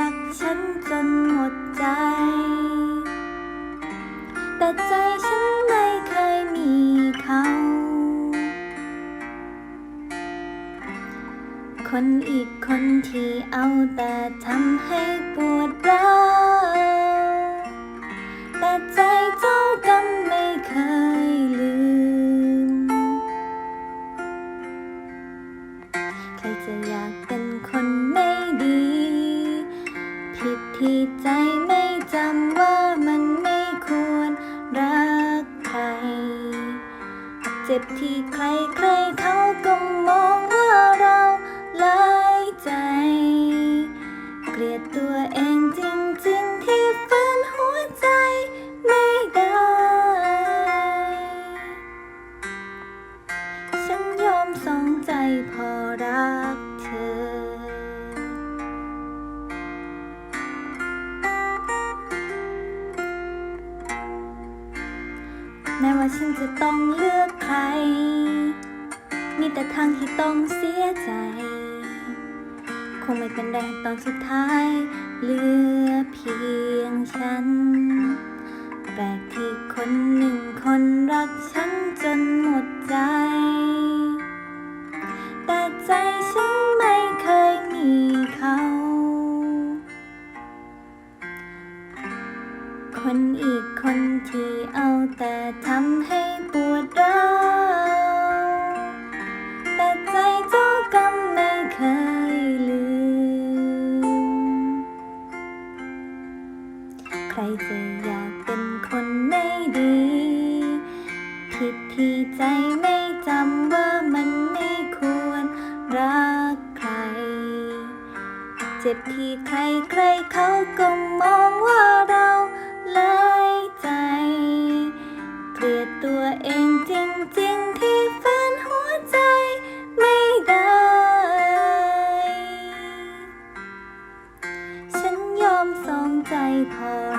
ก นจนหมดใจ แต่ใจฉันไม่เคยมีเขา คนอีกคนที่เอาแต่ทำให้ปวดร้าวแต่ใจเจ้ากรรมไม่เคยลืม ใครจะอยากเป็นคนไม่ดี ที่ใจไม่จำว่ามันไม่ควรรักใคร เจ็บที่ใครใครเขาก็มองว่าเราหลายใจ เกลียดตัวเองจริงๆที่ฝืนหัวใจไม่ได้ ฉันยอมสองใจพอรัก แม้ว่าฉันจะต้องเลือกใคร มีแต่ทางที่ต้องเสียใจ คงไม่เป็นไรตอนสุดท้ายเหลือเพียงฉัน แปลกที่คนหนึ่งคนรักฉันจนหมดใจ แต่ใจฉัน คนอีกคนที่เอาแต่ทำให้ปวดร้าวแต่ใจเจ้ากรรมไม่เคยลืม ใครจะอยากเป็นคนไม่ดี ผิดที่ใจไม่จำว่ามันไม่ควรรักใคร เจ็บที่ใครใครเขาก็มองว่า เกลียตัวเองจริงๆ ที่ฝืนหัวใจไม่ได้ ฉันยอมสองใจพอ